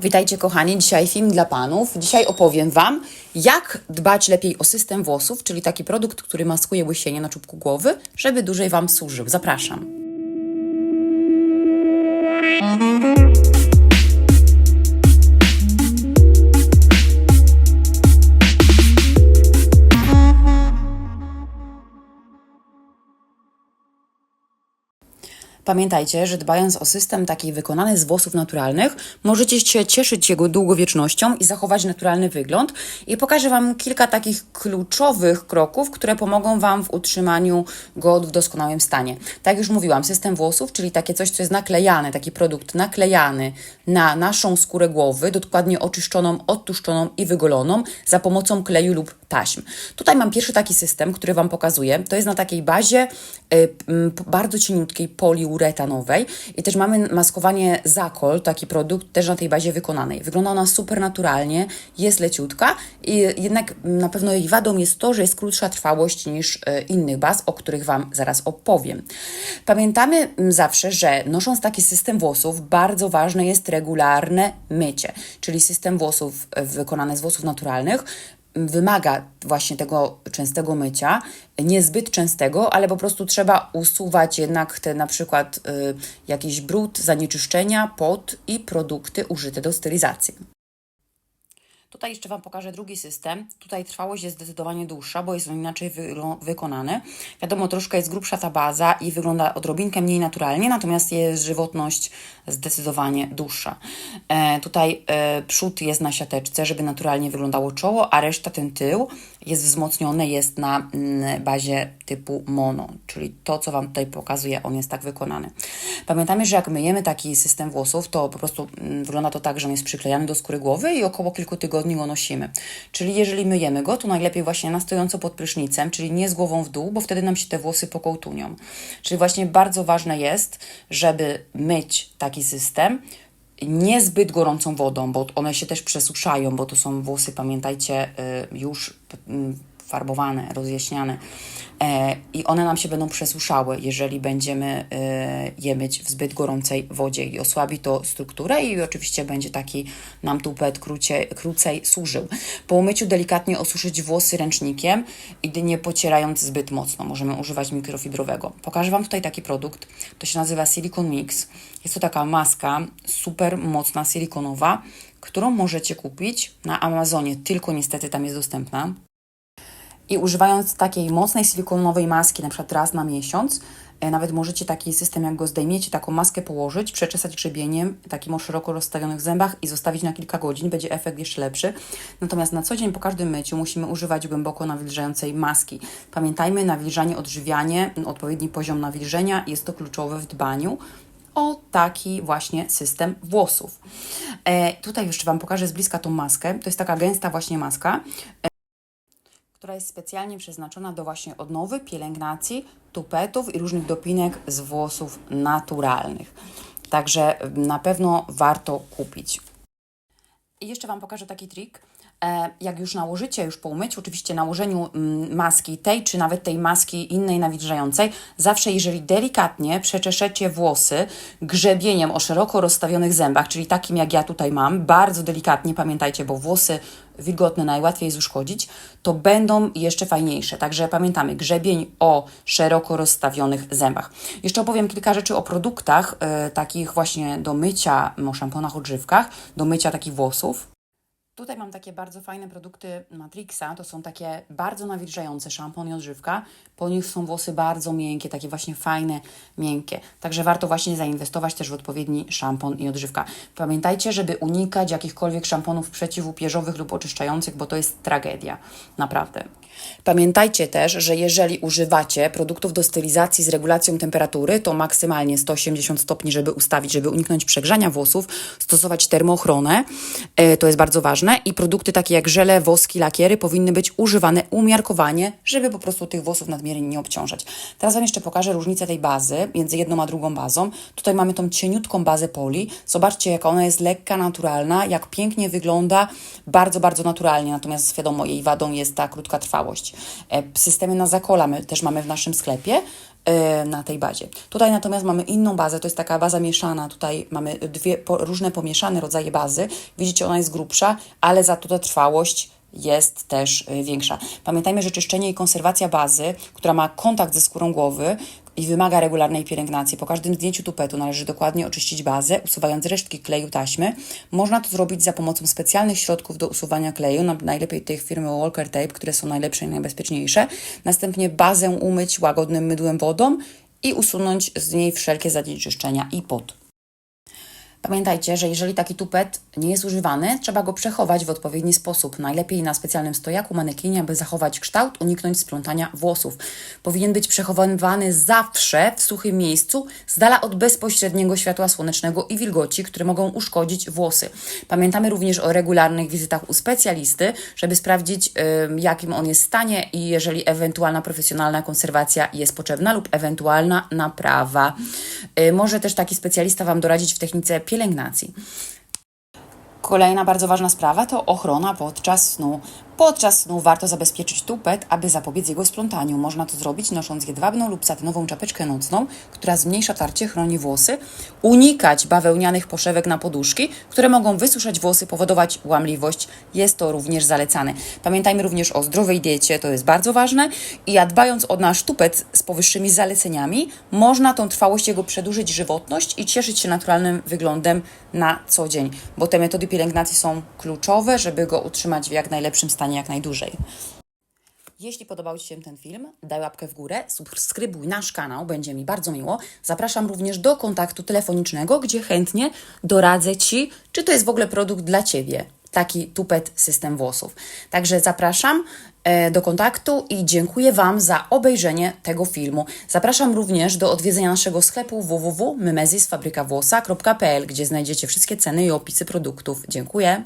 Witajcie kochani, dzisiaj film dla panów. Dzisiaj opowiem wam, jak dbać lepiej o system włosów, czyli taki produkt, który maskuje łysienie na czubku głowy, żeby dłużej wam służył. Zapraszam. Pamiętajcie, że dbając o system taki wykonany z włosów naturalnych, możecie się cieszyć jego długowiecznością i zachować naturalny wygląd. I pokażę Wam kilka takich kluczowych kroków, które pomogą Wam w utrzymaniu go w doskonałym stanie. Tak jak już mówiłam, system włosów, czyli takie coś, co jest naklejane, taki produkt naklejany na naszą skórę głowy, dokładnie oczyszczoną, odtłuszczoną i wygoloną za pomocą kleju lub taśm. Tutaj mam pierwszy taki system, który Wam pokazuję. To jest na takiej bazie y, bardzo cieniutkiej poliuretanowej i też mamy maskowanie Zakol, taki produkt też na tej bazie wykonanej. Wygląda ona super naturalnie, jest leciutka i jednak na pewno jej wadą jest to, że jest krótsza trwałość niż y, innych baz, o których Wam zaraz opowiem. Pamiętamy zawsze, że nosząc taki system włosów, bardzo ważne jest regularne mycie, czyli system włosów y, wykonany z włosów naturalnych wymaga właśnie tego częstego mycia, niezbyt częstego, ale po prostu trzeba usuwać jednak te na przykład y, jakiś brud, zanieczyszczenia, pot i produkty użyte do stylizacji. Tutaj jeszcze Wam pokażę drugi system. Tutaj trwałość jest zdecydowanie dłuższa, bo jest on inaczej wy wykonany. Wiadomo, troszkę jest grubsza ta baza i wygląda odrobinkę mniej naturalnie, natomiast jest żywotność zdecydowanie dłuższa. E, tutaj e, przód jest na siateczce, żeby naturalnie wyglądało czoło, a reszta, ten tył, jest wzmocniony, jest na mm, bazie typu mono, czyli to, co Wam tutaj pokazuję, on jest tak wykonany. Pamiętamy, że jak myjemy taki system włosów, to po prostu mm, wygląda to tak, że on jest przyklejany do skóry głowy i około kilku tygodni go nosimy. Czyli jeżeli myjemy go, to najlepiej właśnie na stojąco pod prysznicem, czyli nie z głową w dół, bo wtedy nam się te włosy pokołtunią. Czyli właśnie bardzo ważne jest, żeby myć taki system niezbyt gorącą wodą, bo one się też przesuszają, bo to są włosy, pamiętajcie, y, już mm, farbowane, rozjaśniane e, i one nam się będą przesuszały, jeżeli będziemy e, je myć w zbyt gorącej wodzie i osłabi to strukturę i oczywiście będzie taki nam tupet krócie, krócej służył. Po umyciu delikatnie osuszyć włosy ręcznikiem i nie pocierając zbyt mocno. Możemy używać mikrofibrowego. Pokażę Wam tutaj taki produkt. To się nazywa Silicon Mix. Jest to taka maska super mocna, silikonowa, którą możecie kupić na Amazonie, tylko niestety tam jest dostępna. I używając takiej mocnej silikonowej maski, na przykład raz na miesiąc, e, nawet możecie taki system, jak go zdejmiecie, taką maskę położyć, przeczesać grzebieniem, takim o szeroko rozstawionych zębach i zostawić na kilka godzin, będzie efekt jeszcze lepszy. Natomiast na co dzień po każdym myciu musimy używać głęboko nawilżającej maski. Pamiętajmy, nawilżanie, odżywianie, odpowiedni poziom nawilżenia jest to kluczowe w dbaniu o taki właśnie system włosów. E, tutaj jeszcze Wam pokażę z bliska tą maskę. To jest taka gęsta właśnie maska która jest specjalnie przeznaczona do właśnie odnowy, pielęgnacji tupetów i różnych dopinek z włosów naturalnych. Także na pewno warto kupić. I jeszcze Wam pokażę taki trik. E, jak już nałożycie, już po umyciu, oczywiście nałożeniu mm, maski tej, czy nawet tej maski innej nawilżającej, zawsze jeżeli delikatnie przeczeszecie włosy grzebieniem o szeroko rozstawionych zębach, czyli takim jak ja tutaj mam, bardzo delikatnie, pamiętajcie, bo włosy wilgotne najłatwiej jest uszkodzić, to będą jeszcze fajniejsze. Także pamiętamy, grzebień o szeroko rozstawionych zębach. Jeszcze opowiem kilka rzeczy o produktach y, takich właśnie do mycia, o szamponach, odżywkach, do mycia takich włosów. Tutaj mam takie bardzo fajne produkty Matrixa. To są takie bardzo nawilżające szampon i odżywka. Po nich są włosy bardzo miękkie, takie właśnie fajne, miękkie. Także warto właśnie zainwestować też w odpowiedni szampon i odżywka. Pamiętajcie, żeby unikać jakichkolwiek szamponów przeciwupierzowych lub oczyszczających, bo to jest tragedia. Naprawdę. Pamiętajcie też, że jeżeli używacie produktów do stylizacji z regulacją temperatury, to maksymalnie 180 stopni, żeby ustawić, żeby uniknąć przegrzania włosów, stosować termoochronę, e, to jest bardzo ważne i produkty takie jak żele, woski, lakiery powinny być używane umiarkowanie, żeby po prostu tych włosów nadmiernie nie obciążać. Teraz Wam jeszcze pokażę różnicę tej bazy między jedną a drugą bazą. Tutaj mamy tą cieniutką bazę poli. Zobaczcie, jak ona jest lekka, naturalna, jak pięknie wygląda, bardzo, bardzo naturalnie, natomiast wiadomo, jej wadą jest ta krótka trwałość. E, Systemy na zakola my też mamy w naszym sklepie. E, na tej bazie. Tutaj natomiast mamy inną bazę, to jest taka baza mieszana. Tutaj mamy dwie po, różne pomieszane rodzaje bazy. Widzicie, ona jest grubsza, ale za to ta trwałość jest też y, większa. Pamiętajmy, że czyszczenie i konserwacja bazy, która ma kontakt ze skórą głowy i wymaga regularnej pielęgnacji. Po każdym zdjęciu tupetu należy dokładnie oczyścić bazę, usuwając resztki kleju taśmy. Można to zrobić za pomocą specjalnych środków do usuwania kleju, na- najlepiej tych firmy Walker Tape, które są najlepsze i najbezpieczniejsze. Następnie bazę umyć łagodnym mydłem wodą i usunąć z niej wszelkie zanieczyszczenia i pot. Pamiętajcie, że jeżeli taki tupet nie jest używany, trzeba go przechować w odpowiedni sposób. Najlepiej na specjalnym stojaku, manekinie, aby zachować kształt, uniknąć splątania włosów. Powinien być przechowywany zawsze w suchym miejscu, z dala od bezpośredniego światła słonecznego i wilgoci, które mogą uszkodzić włosy. Pamiętamy również o regularnych wizytach u specjalisty, żeby sprawdzić, jakim on jest stanie i jeżeli ewentualna profesjonalna konserwacja jest potrzebna lub ewentualna naprawa. Y, Może też taki specjalista Wam doradzić w technice pielęgnacji. Kolejna bardzo ważna sprawa to ochrona podczas snu. Podczas snu warto zabezpieczyć tupet, aby zapobiec jego splątaniu. Można to zrobić nosząc jedwabną lub satynową czapeczkę nocną, która zmniejsza tarcie, chroni włosy. Unikać bawełnianych poszewek na poduszki, które mogą wysuszać włosy, powodować łamliwość. Jest to również zalecane. Pamiętajmy również o zdrowej diecie, to jest bardzo ważne. I a dbając o nasz tupet z powyższymi zaleceniami, można tą trwałość jego przedłużyć żywotność i cieszyć się naturalnym wyglądem na co dzień, bo te metody pielęgnacji są kluczowe, żeby go utrzymać w jak najlepszym stanie jak najdłużej. Jeśli podobał Ci się ten film, daj łapkę w górę, subskrybuj nasz kanał, będzie mi bardzo miło. Zapraszam również do kontaktu telefonicznego, gdzie chętnie doradzę Ci, czy to jest w ogóle produkt dla Ciebie, taki tupet system włosów. Także zapraszam e, do kontaktu i dziękuję Wam za obejrzenie tego filmu. Zapraszam również do odwiedzenia naszego sklepu www.mymezisfabrykawłosa.pl, gdzie znajdziecie wszystkie ceny i opisy produktów. Dziękuję.